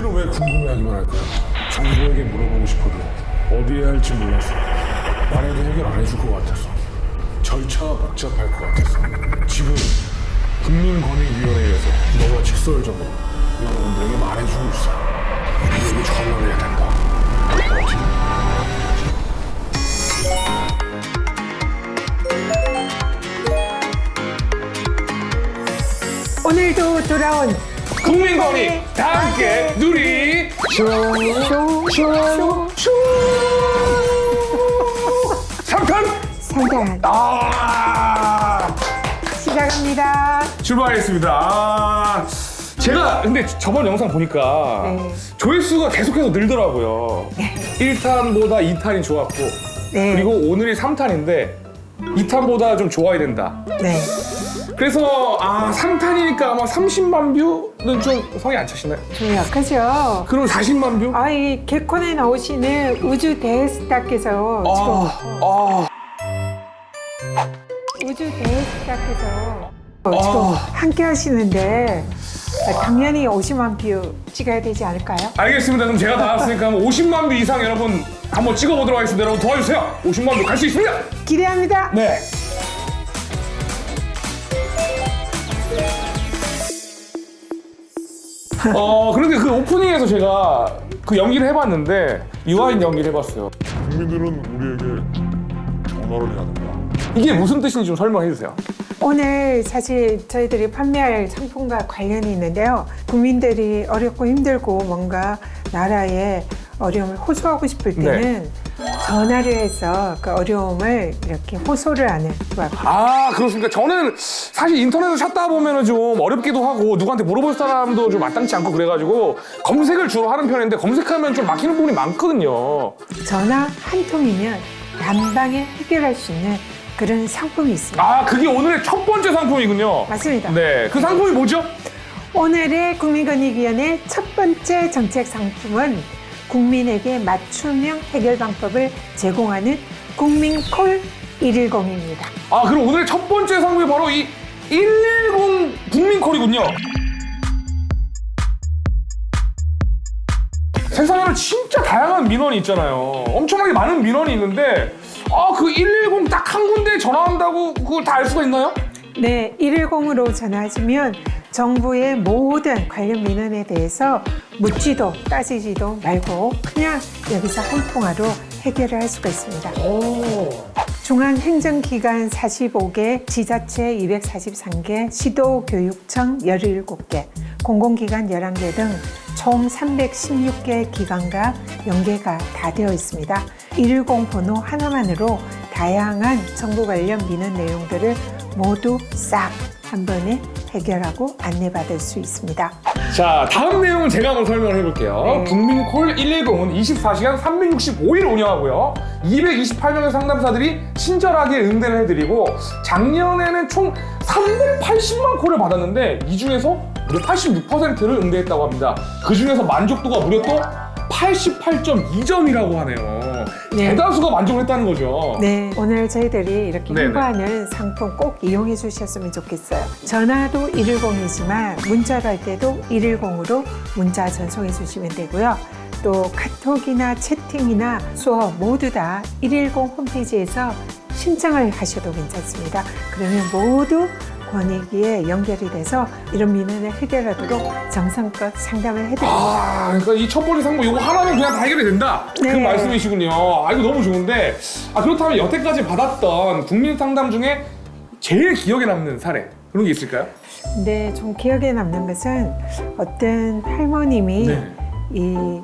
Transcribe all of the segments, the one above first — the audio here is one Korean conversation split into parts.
국민들은 왜 궁금해하기만 할까요? 정부에게 물어보고 싶어도 어디에 할지 몰라서 말해도 해결 안 해줄 것 같아서 절차가 복잡할 것 같아서 지금 국민권익위원회에서 너와 직설적으로 여러분들에게 말해주고 있어 우리에게 전화를 해야 된다? 오늘도 돌아온 국민권이 다 함께 누리 쇼쇼쇼 삼탄 상단 아 시작합니다. 출발하겠습니다. 아, 제가 근데 저번 영상 보니까 네. 조회수가 계속해서 늘더라고요. 1탄보다 2탄이 좋았고 네. 그리고 오늘이 3탄인데 2탄보다 좀 좋아야 된다. 네. 그래서 아 3탄이니까 아마 30만 뷰는 좀 성이 안 차시나요? 좀 약하죠. 그럼 40만 뷰? 아 이 개콘에 나오시는 우주 대스타께서 아, 지금 아, 우주 대스타께서 아. 지금 함께 하시는데 당연히 50만 뷰 찍어야 되지 않을까요? 알겠습니다. 그럼 제가 나왔으니까 한번 50만 뷰 이상 여러분 한번 찍어보도록 하겠습니다. 여러분 도와주세요. 50만 뷰 갈 수 있습니다. 기대합니다. 네. 어 그런데 그 오프닝에서 제가 그 연기를 해봤는데 유아인 연기를 해봤어요. 국민들은 우리에게 전화를 해야 된다 이게 무슨 뜻인지 좀 설명해 주세요. 오늘 사실 저희들이 판매할 상품과 관련이 있는데요. 국민들이 어렵고 힘들고 뭔가 나라의 어려움을 호소하고 싶을 때는 전화를 해서 그 어려움을 이렇게 호소를 하는 그아 그렇습니까? 저는 사실 인터넷을 찾다 보면은 좀 어렵기도 하고 누구한테 물어볼 사람도 좀 마땅치 않고 그래가지고 검색을 주로 하는 편인데 검색하면 좀 막히는 부분이 많거든요. 전화 한 통이면 난방에 해결할 수 있는 그런 상품이 있습니다. 아 그게 오늘의 첫 번째 상품이군요. 맞습니다. 네, 그 상품이 뭐죠? 오늘의 국민권익위원회 첫 번째 정책 상품은 국민에게 맞춤형 해결 방법을 제공하는 국민콜 110입니다. 아, 그럼 오늘의 첫 번째 상품이 바로 이 110 국민콜이군요. 세상에는 진짜 다양한 민원이 있잖아요. 엄청나게 많은 민원이 있는데, 아, 그 110 딱 한 군데 전화한다고 그걸 다 알 수가 있나요? 네, 110으로 전화하시면 정부의 모든 관련 민원에 대해서 묻지도 따지지도 말고 그냥 여기서 한 통화로 해결을 할 수가 있습니다. 오. 중앙행정기관 45개, 지자체 243개, 시도교육청 17개, 공공기관 11개 등 총 316개 기관과 연계가 다 되어 있습니다. 110 번호 하나만으로 다양한 정부 관련 민원 내용들을 모두 싹 한 번에 해결하고 안내받을 수 있습니다. 자, 다음 내용은 제가 한번 설명을 해볼게요. 네. 국민콜 110은 24시간 365일 운영하고요. 228명의 상담사들이 친절하게 응대를 해드리고 작년에는 총 380만 콜을 받았는데 이 중에서 무려 86%를 응대했다고 합니다. 그 중에서 만족도가 무려 또 88.2점이라고 하네요. 네. 대다수가 만족을 했다는 거죠. 네, 오늘 저희들이 이렇게 네네. 홍보하는 상품 꼭 이용해 주셨으면 좋겠어요. 전화도 110이지만 문자를 할 때도 110으로 문자 전송해 주시면 되고요. 또 카톡이나 채팅이나 수업 모두 다 110 홈페이지에서 신청을 하셔도 괜찮습니다. 그러면 모두 권익위에 연결이 돼서 이런 민원을 해결하도록 정성껏 상담을 해드립니다. 아, 그러니까 이첫 번째 상품 이거 하나면 그냥 다 해결이 된다. 네. 그 말씀이시군요. 아, 이거 너무 좋은데. 아, 그렇다면 여태까지 받았던 국민 상담 중에 제일 기억에 남는 사례 그런 게 있을까요? 근데 좀 기억에 남는 것은 어떤 할머님이 네. 이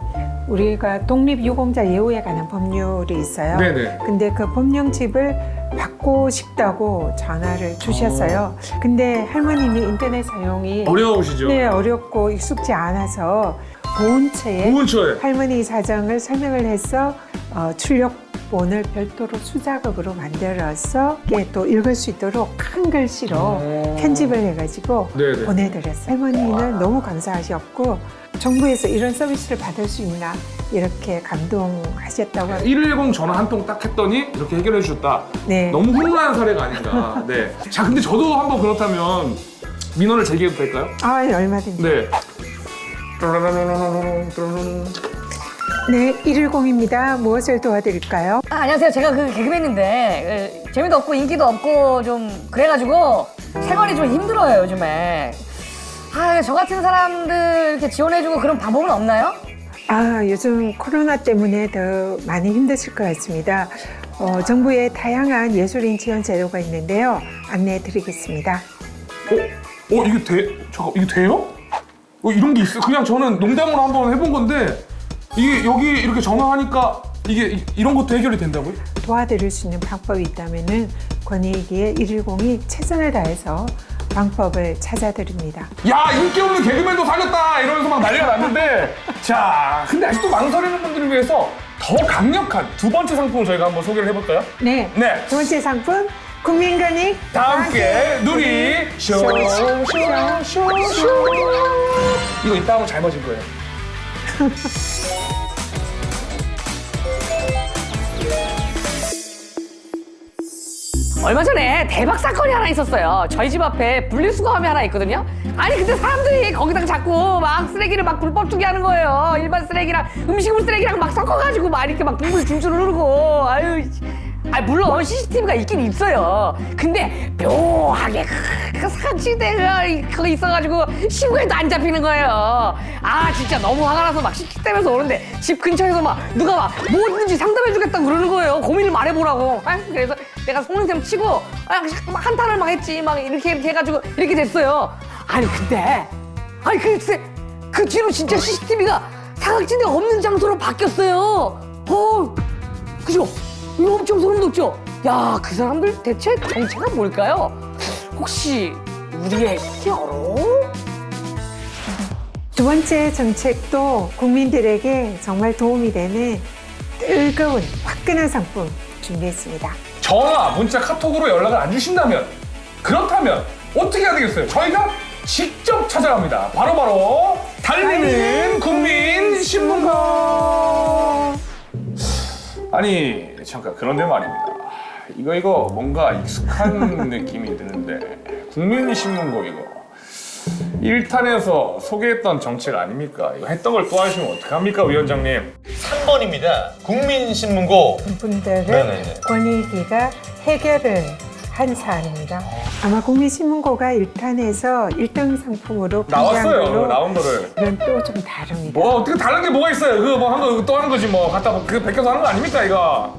우리가 독립유공자 예우에 관한 법률이 있어요. 네네. 근데 그 법령집을 받고 싶다고 전화를 주셨어요. 근데 할머님이 인터넷 사용이 어려우시죠? 네, 어렵고 익숙지 않아서 보훈처에 보훈처에. 할머니 사정을 설명을 해서 어, 출력본을 별도로 수작업으로 만들어서 이게 또 읽을 수 있도록 큰 글씨로 어. 편집을 해가지고 네네. 보내드렸어요. 할머니는 너무 감사하셨고 정부에서 이런 서비스를 받을 수 있나 이렇게 감동하셨다고 합니다. 110 전화 한 통 딱 했더니 이렇게 해결해 주셨다. 네. 너무 훈훈한 사례가 아닌가. 네. 자, 근데 저도 한번 그렇다면 민원을 제기해도 될까요? 아, 얼마든지. 네. 네, 110입니다. 무엇을 도와드릴까요? 아, 안녕하세요. 제가 그 개그맨인데 그, 재미도 없고 인기도 없고 좀 그래가지고 생활이 좀 힘들어요 요즘에. 아, 저 같은 사람들 이렇게 지원해주고 그런 방법은 없나요? 아, 요즘 코로나 때문에 더 많이 힘드실 것 같습니다. 어, 정부의 다양한 예술인 지원 제도가 있는데요. 안내해 드리겠습니다. 어? 어 이게 돼? 잠깐 이게 돼요? 어 이런 게 있어? 그냥 저는 농담으로 한번 해본 건데 이게 여기 이렇게 전화하니까 이게 이- 이런 것도 해결이 된다고요? 도와드릴 수 있는 방법이 있다면은 권익위의 110이 최선을 다해서 방법을 찾아드립니다. 야 인기 없는 개그맨도 살렸다 이러면서 막 난리가 났는데 자 근데 아직도 망설이는 분들을 위해서 더 강력한 두 번째 상품을 저희가 한번 소개를 해볼까요? 네. 네. 두 번째 상품 국민권익 다 함께 누리 쇼쇼쇼쇼 이거 이따 하면 잘 맞을 거예요. 얼마 전에 대박 사건이 하나 있었어요. 저희 집 앞에 분리수거함이 하나 있거든요. 아니 근데 사람들이 거기다가 자꾸 막 쓰레기를 막 불법 투기하는 거예요. 일반 쓰레기랑 음식물 쓰레기랑 막 섞어가지고 막 이렇게 막 분물 줄줄 흐르고 아유. 아 물론 CCTV가 있긴 있어요. 근데 묘하게 그- 그 사각지대가 거기 있어가지고 신고해도 안 잡히는 거예요. 아 진짜 너무 화가 나서 막 씩씩대면서 오는데 집 근처에서 막 누가 막 뭐든지 상담해주겠다고 그러는 거예요. 고민을 말해보라고. 아, 그래서 내가 속는셈 치고 아, 막 한탄을 막 했지. 막 이렇게 이렇게 해가지고 이렇게 됐어요. 아니 근데 아니 글쎄 그 뒤로 진짜 CCTV가 사각지대 없는 장소로 바뀌었어요. 어 그죠? 이거 엄청 소름 돋죠? 야, 그 사람들 대체 정체가 뭘까요? 혹시 우리의 히어로? 두 번째 정책도 국민들에게 정말 도움이 되는 뜨거운 화끈한 상품 준비했습니다. 전화, 문자, 카톡으로 연락을 안 주신다면 그렇다면 어떻게 해야 되겠어요? 저희가 직접 찾아갑니다. 바로바로 달리는 국민 신문고. 아니 잠깐 그런데 말입니다. 이거 이거 뭔가 익숙한 느낌이 드는데 국민 신문고 이거 1탄에서 소개했던 정책 아닙니까? 이거 했던 걸 또 하시면 어떡합니까 위원장님? 3번입니다. 국민신문고. 분들을 네네네. 권익위가 해결을 한 사안입니다. 아마 국민신문고가 1탄에서 1등 상품으로 나왔어요 걸로 나온 거를. 이건 또 좀 다릅니다. 뭐 어떻게 다른 게 뭐가 있어요? 그거 뭐 한 거 또 하는 거지 뭐 갖다 그 베껴서 하는 거 아닙니까 이거?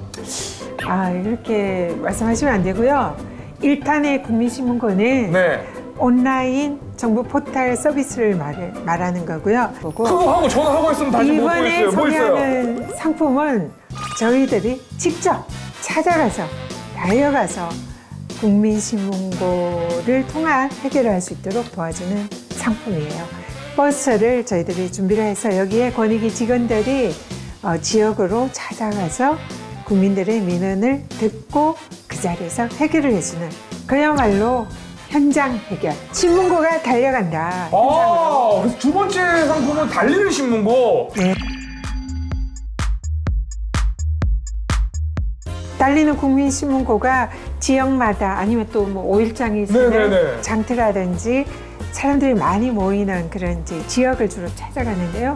아 이렇게 말씀하시면 안 되고요. 1탄의 국민신문고는 네. 온라인 정부 포털 서비스를 말, 말하는 거고요. 보고 그거 하고 전화하고 있으면 다시 못 이번에 보겠어요. 뭐 있어요? 소개하는 상품은 저희들이 직접 찾아가서 달려가서 국민신문고를 통한 해결을 할수 있도록 도와주는 상품이에요. 버스를 저희들이 준비를 해서 여기에 권익위 직원들이 어, 지역으로 찾아가서 국민들의 민원을 듣고 그 자리에서 해결을 해주는 그야말로 현장 해결. 신문고가 달려간다. 현장으로. 아, 그래서 두 번째 상품은 달리는 신문고. 달리는 국민신문고가 지역마다 아니면 또뭐 오일장이 있으면 네네네. 장터라든지 사람들이 많이 모이는 그런 이제 지역을 주로 찾아가는데요.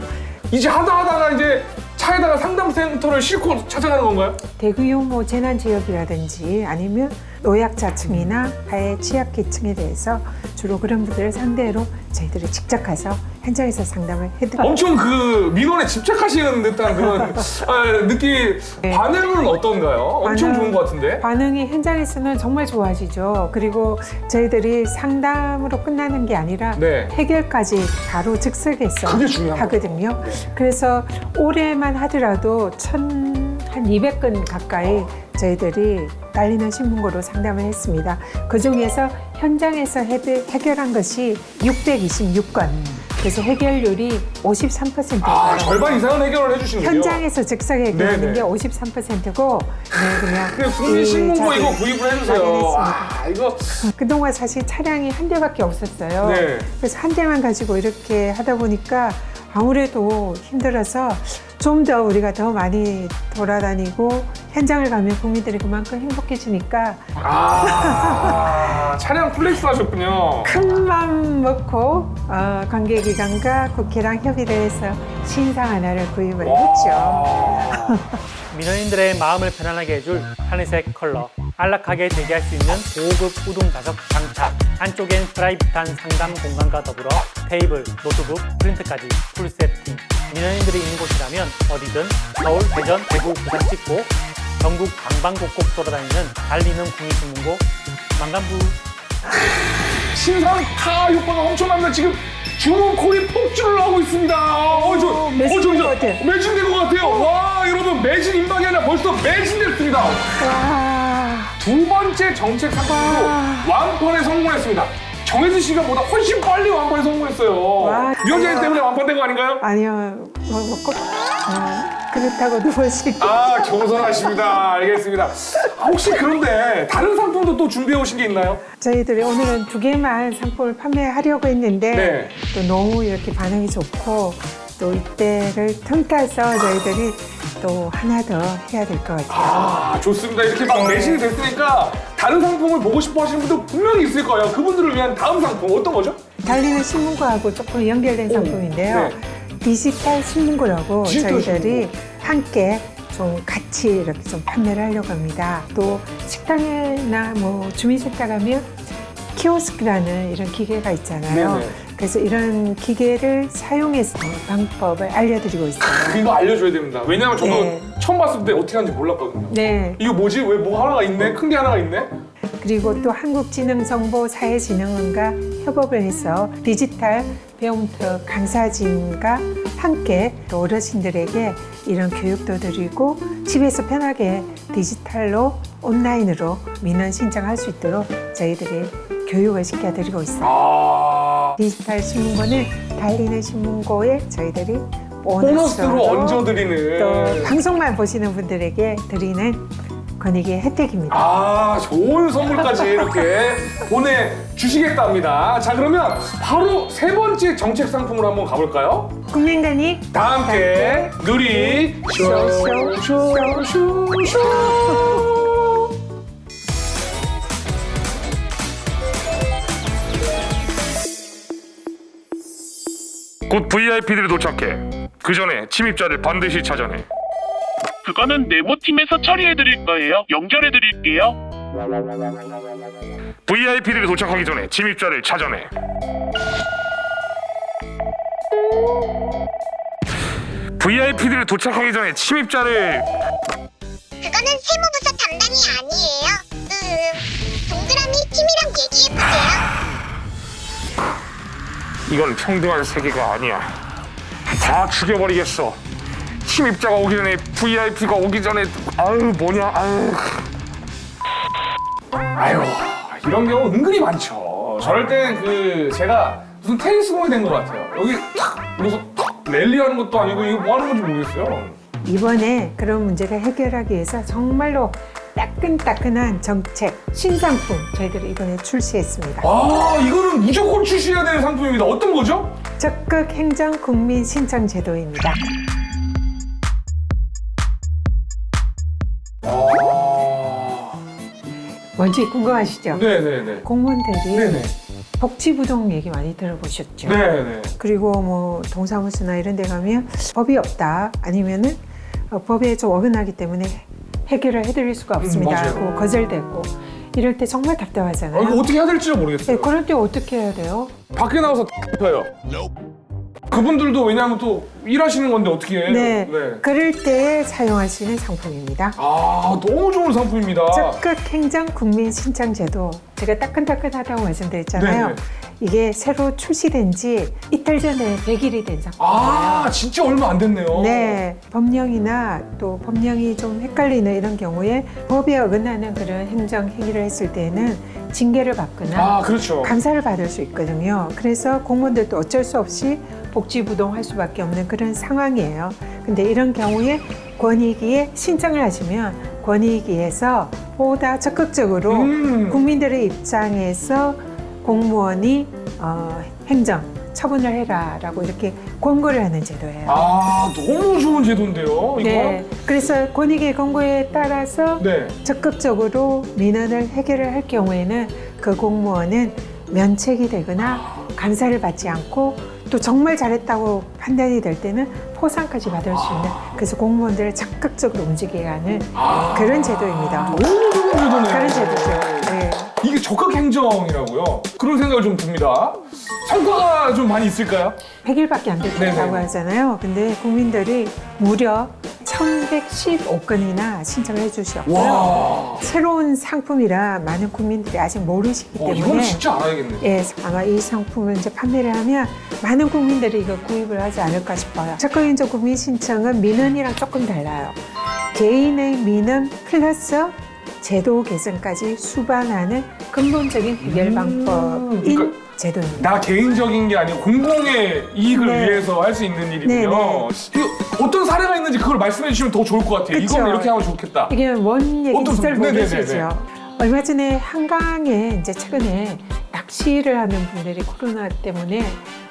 이제 하다 하다가 이제 차에다가 상담센터를 싣고 찾아가는 건가요? 대구용 뭐 재난 지역이라든지 아니면 노약자층이나 가해 취약계층에 대해서 주로 그런 분들을 상대로 저희들이 직접 가서 현장에서 상담을 해드립니다. 엄청 그 민원에 집착하시는 듯한 그런 아, 느낌. 반응은 어떤가요? 엄청 네. 반응- 좋은 것 같은데. 반응이 현장에서는 정말 좋아지죠. 그리고 저희들이 상담으로 끝나는 게 아니라 네. 해결까지 바로 즉석에서 그게 중요한 네. 하거든요. 그래서 올해만 하더라도 천 한 200건 가까이 저희들이 딸리는 신문고로 상담을 했습니다. 그 중에서 현장에서 해결한 것이 626건. 그래서 해결률이 53%예요. 아, 절반 이상은 해결을 해주시는군요. 현장에서 즉석 해결하는 네네. 게 53%고 네, 그냥 그냥 국민 신문고 이 이거 구입을 해주세요. 아, 이거 그동안 사실 차량이 한 대밖에 없었어요. 네. 그래서 한 대만 가지고 이렇게 하다 보니까 아무래도 힘들어서 좀 더 우리가 더 많이 돌아다니고 현장을 가면 국민들이 그만큼 행복해지니까 아, 차량 플렉스 하셨군요. 큰 마음 먹고 어, 관계기관과 국회랑 협의를 해서 신상 하나를 구입을 했죠. 와. 민원인들의 마음을 편안하게 해줄 하늘색 컬러 안락하게 대기할 수 있는 고급 우동 좌석 장착 안쪽엔 프라이빗한 상담 공간과 더불어 테이블, 노트북, 프린트까지 풀 세팅 민원인들이 있는 곳이라면 어디든 서울, 대전, 대구, 부산 찍고 전국 방방곡곡 돌아다니는 달리는 국민신문고 만감부 신상 타 효과가 엄청납니다. 지금 주문콜이 폭주를 하고 있습니다. 어, 저, 어, 매진된 저, 저, 것 같아요. 매진된 것 같아요. 와, 여러분, 매진 임박이 아니라 벌써 매진됐습니다. 와, 두 번째 정책 상품으로 완판에 성공했습니다. 정혜진 시간보다 훨씬 빨리 완판에 성공했어요. 와, 위원장님 때문에 완판된 거 아닌가요? 아니요, 뭐, 뭐 꼭, 어, 수 있고. 아, 겸손하십니다. 알겠습니다. 아, 혹시 그런데 다른 상품도 또 준비해 오신 게 있나요? 저희들이 오늘은 두 개만 상품을 판매하려고 했는데 네. 또 너무 이렇게 반응이 좋고 또 이때를 틈타서 저희들이 또 하나 더 해야 될 것 같아요. 아, 좋습니다. 이렇게 막 매진이 됐으니까 다른 상품을 보고 싶어 하시는 분들 분명히 있을 거예요. 그분들을 위한 다음 상품 어떤 거죠? 달리는 신문고하고 조금 연결된 상품인데요. 네. 디지털 신문고라고 디지털 저희들이 함께 좀 같이 이렇게 좀 판매를 하려고 합니다. 또 식당이나 뭐 주민센터 가면 키오스크라는 이런 기계가 있잖아요. 네네. 그래서 이런 기계를 사용해서 방법을 알려드리고 있어요. 이거 알려줘야 됩니다. 왜냐하면 저도 네. 처음 봤을 때 어떻게 하는지 몰랐거든요. 네. 이거 뭐지? 왜 뭐 하나가 있네? 큰 게 하나가 있네? 그리고 또 한국지능정보 사회진흥원과 협업을 해서 디지털 배움터 강사진과 함께 또 어르신들에게 이런 교육도 드리고 집에서 편하게 디지털로 온라인으로 민원 신청할 수 있도록 저희들이 교육을 시켜드리고 있어요. 아, 디지털 신문고는 달리는 신문고에 저희들이 보너스로 보너스로 얹어드리는. 또 방송만 보시는 분들에게 드리는 권익의 혜택입니다. 아, 좋은 선물까지 이렇게 보내주시겠답니다. 자, 그러면 바로 세 번째 정책 상품으로 한번 가볼까요? 국민간이 다 함께 누리 쇼쇼쇼쇼쇼 곧 VIP들이 도착해. 그 전에 침입자를 반드시 찾아내. 그거는 네모팀에서 처리해드릴 거예요. 연결해드릴게요. VIP들이 도착하기 전에 침입자를 찾아내. VIP들이 도착하기 전에 침입자를 그거는 세무부서 담당이 아니에요. 음, 동그라미 팀이랑 얘기해보세요. 이건 평등한 세계가 아니야. 다 죽여버리겠어. 침입자가 오기 전에 VIP가 오기 전에 아유 뭐냐 아유. 아유 이런 경우 은근히 많죠 저럴 때그 제가 무슨 테니스 공이 된 것 같아요 여기 탁 무슨 탁 랠리하는 것도 아니고 이거 뭐 하는 건지 모르겠어요 이번에 그런 문제를 해결하기 위해서 정말로 따끈따끈한 정책 신상품 저희들이 이번에 출시했습니다. 아 이거는 무조건 출시해야 되는 상품입니다 어떤 거죠? 적극 행정 국민 신청 제도입니다. 뭔지 궁금하시죠? 네네네 공무원들이 네네 복지부동 얘기 많이 들어보셨죠? 네네 그리고 뭐 동사무소나 이런 데 가면 법이 없다 아니면은 어, 법에 좀 어긋나기 때문에 해결을 해드릴 수가 없습니다 음, 맞아요. 하고 거절되고 이럴 때 정말 아, 답답하잖아요. 이거 어떻게 해야 될지 모르겠어요 네, 그럴 때 어떻게 해야 돼요? 밖에 나가서 펴요 그분들도 왜냐하면 또 일하시는 건데 어떻게 해요 네, 그럴 때 사용할 수 있는 상품입니다. 아 너무 좋은 상품입니다 적극 행정 국민 신청 제도 제가 따끈따끈하다고 말씀드렸잖아요. 네네. 이게 새로 출시된 지 이틀 전에 100일이 된 상품이에요. 아 진짜 얼마 안 됐네요 네, 법령이나 또 법령이 좀 헷갈리는 이런 경우에 법에 어긋나는 그런 행정 행위를 했을 때는 징계를 받거나 아 그렇죠 감사를 받을 수 있거든요. 그래서 공무원들도 어쩔 수 없이 복지부동할 수밖에 없는 그런 상황이에요. 근데 이런 경우에 권익위에 신청을 하시면 권익위에서 보다 적극적으로 음. 국민들의 입장에서 공무원이 어, 행정 처분을 해라라고 이렇게 권고를 하는 제도예요. 아 너무 좋은 제도인데요. 이거. 네, 그래서 권익위 권고에 따라서 네. 적극적으로 민원을 해결을 할 경우에는 그 공무원은 면책이 되거나 감사를 받지 않고 또 정말 잘했다고 판단이 될 때는 포상까지 받을 수 있는 그래서 공무원들을 적극적으로 움직이게 하는 그런 제도입니다. 너무 좋은 제도네요. 그런 제도죠. 네. 이게 적극 행정이라고요. 그런 생각을 좀 듭니다. 성과가 좀 많이 있을까요? 100일밖에 안. 됐다고 하잖아요. 근데 국민들이 무려 1115건이나 신청을 해주셨고요. 와. 새로운 상품이라 많은 국민들이 아직 모르시기 어, 때문에 이건 진짜 알아야겠네. 예, 아마 이 상품을 이제 판매를 하면 많은 국민들이 이거 구입을 하지 않을까 싶어요. 적극인적 국민 신청은 민원이랑 조금 달라요. 개인의 민원 플러스 제도 개선까지 수반하는 근본적인 해결 방법인 그러니까 제도입니다. 나 개인적인 게 아니고 공공의 이익을 네. 위해서 할 수 있는 일이군요. 네, 이거 어떤 사례가 있는지 그걸 말씀해 주시면 더 좋을 것 같아요. 그쵸. 이건 이렇게 하면 좋겠다. 이게 원 얘기 어떤 네네네네. 모르시죠? 얼마 전에 한강에 이제 최근에 낚시를 하는 분들이 코로나 때문에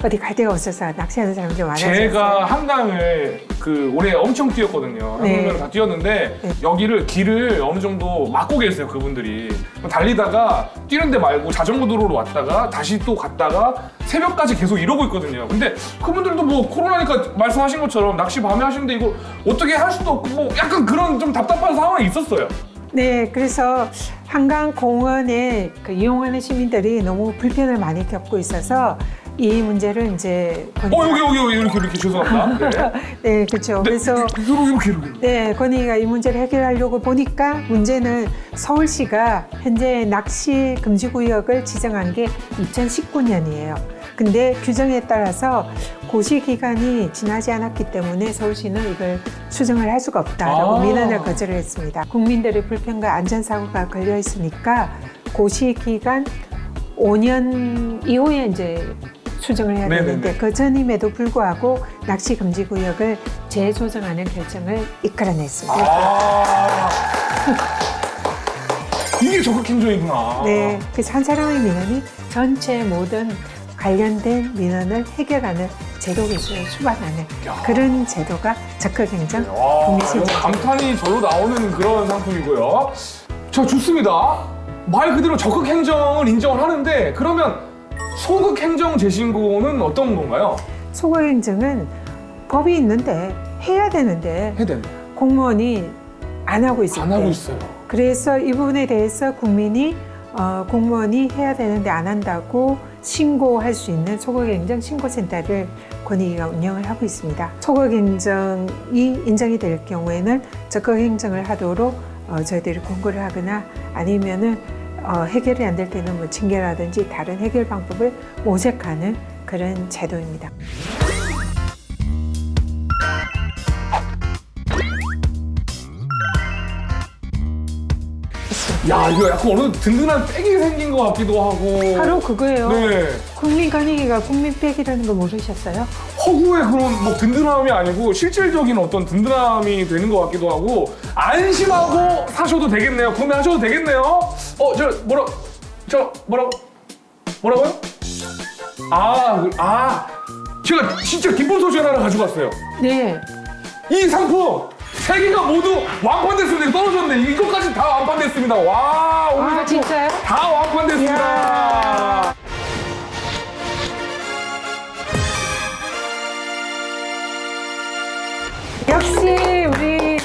어디 갈 데가 없어서 낚시하는 사람들이 많아졌어요. 제가 한강을 그 올해 엄청 뛰었거든요. 네. 한강을 다 뛰었는데 네. 여기를 길을 어느 정도 막고 계세요 그분들이. 달리다가 뛰는데 말고 자전거 도로로 왔다가 다시 또 갔다가 새벽까지 계속 이러고 있거든요. 근데 그분들도 뭐 코로나니까 말씀하신 것처럼 낚시 밤에 하시는데 이거 어떻게 할 수도 없고 뭐 약간 그런 좀 답답한 상황이 있었어요. 네, 그래서 한강 공원에 그 이용하는 시민들이 너무 불편을 많이 겪고 있어서 이 문제를 이제 어 여기 여기 여기 이렇게 이렇게 죄송합니다. 네. 네, 그렇죠. 그래서 이렇게 이렇게 이렇게. 네, 건의가 이 문제를 해결하려고 보니까 문제는 서울시가 현재 낚시 금지 구역을 지정한 게 2019년이에요. 근데 규정에 따라서 고시 기간이 지나지 않았기 때문에 서울시는 이걸 수정을 할 수가 없다라고 아. 민원을 거절을 했습니다. 국민들의 불편과 안전사고가 걸려 있으니까 고시 기간 5년 이후에 이제 수정을 해야 네네네. 되는데 그 전임에도 불구하고 낚시 금지 구역을 재조정하는 결정을 이끌어냈습니다. 아 이게 적극 행정이구나. 네, 그래서 한 사람의 민원이 전체 모든 관련된 민원을 해결하는 제도 기술을 수반하는 그런 제도가 적극행정 와, 국민신청 감탄이 절로 나오는 그런 상품이고요. 자, 좋습니다. 말 그대로 적극 행정을 인정을 하는데 그러면 소극 행정 재신고는 어떤 건가요? 소극행정은 법이 있는데 해야 되는데 됩니다. 공무원이 안 하고 있을 안 때 하고 있어요. 그래서 이 부분에 대해서 국민이 어, 공무원이 해야 되는데 안 한다고 신고할 수 있는 소극행정 신고센터를 권익위가 운영을 하고 있습니다. 소극행정이 인정이 될 경우에는 적극행정을 하도록 어, 저희들이 권고를 하거나 아니면은 어, 해결이 안 될 때는 뭐 징계라든지 다른 해결 방법을 모색하는 그런 제도입니다. 야, 이거 약간 어느 든든한 백이 생긴 것 같기도 하고. 바로 그거예요. 네. 국민권익위가 국민백이라는 거 모르셨어요? 허구의 그런 뭐 든든함이 아니고 실질적인 어떤 든든함이 되는 것 같기도 하고 안심하고 사셔도 되겠네요. 구매하셔도 되겠네요. 어, 저 뭐라 저 뭐라고 뭐라고요? 아, 그- 아, 제가 진짜 기쁜 소식 하나 가지고 왔어요. 네. 이 상품 세 개가 모두 완판됐습니다. 떨어졌네. 이것까지 다 완판됐습니다. 와, 오늘 아, 진짜요? 다 완판됐습니다. 이야. 역시 우리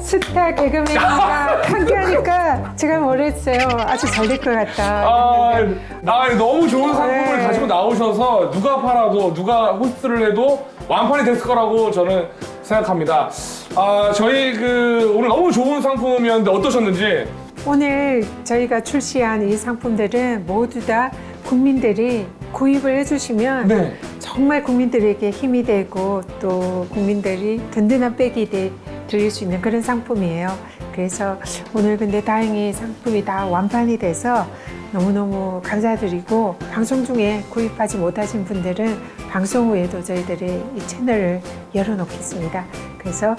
스타 개그맨과 함께하니까 제가 뭐랬어요. 아주 잘 될 것 같다. 아, 나 너무 좋은 상품을 네. 가지고 나오셔서 누가 팔아도 누가 호스트를 해도 완판이 됐을 거라고 저는 생각합니다. 아, 저희 그 오늘 너무 좋은 상품이었는데 어떠셨는지 오늘 저희가 출시한 이 상품들은 모두 다 국민들이 구입을 해주시면 네. 정말 국민들에게 힘이 되고 또 국민들이 든든한 백이 돼 드릴 수 있는 그런 상품이에요. 그래서 오늘 근데 다행히 상품이 다 완판이 돼서 너무너무 감사드리고 방송 중에 구입하지 못하신 분들은 방송 후에도 저희들이 이 채널을 열어놓겠습니다. 그래서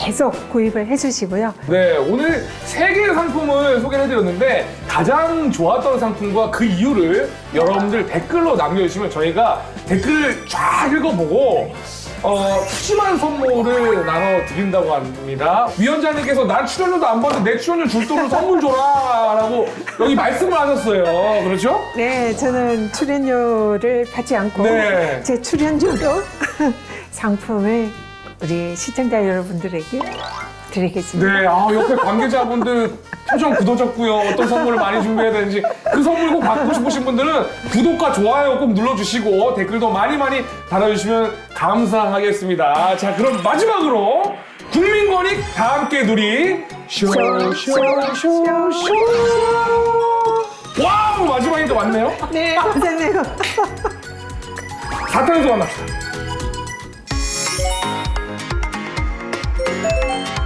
계속 구입을 해주시고요. 네, 오늘 세 개의 상품을 소개를 해드렸는데 가장 좋았던 상품과 그 이유를 여러분들 댓글로 남겨주시면 저희가 댓글을 쫙 읽어보고 어, 푸짐한 선물을 나눠드린다고 합니다. 위원장님께서 난 출연료도 안 받는데 내 출연료 줄 돈을 선물 줘라 라고 여기 말씀을 하셨어요. 그렇죠? 네, 저는 출연료를 받지 않고 네. 제 출연료로 상품을 우리 시청자 여러분들에게 드리겠습니다. 네, 아, 옆에 관계자분들 표정 굳어졌고요. 어떤 선물을 많이 준비해야 되는지 그 선물 꼭 받고 싶으신 분들은 구독과 좋아요 꼭 눌러주시고 댓글도 많이 많이 달아주시면 감사하겠습니다. 자, 그럼 마지막으로 국민권익 다 함께 누리 쇼쇼쇼쇼 와우 마지막이니까 맞네요. 네, 감사해요. 4탄에서 만납시다. Thank you.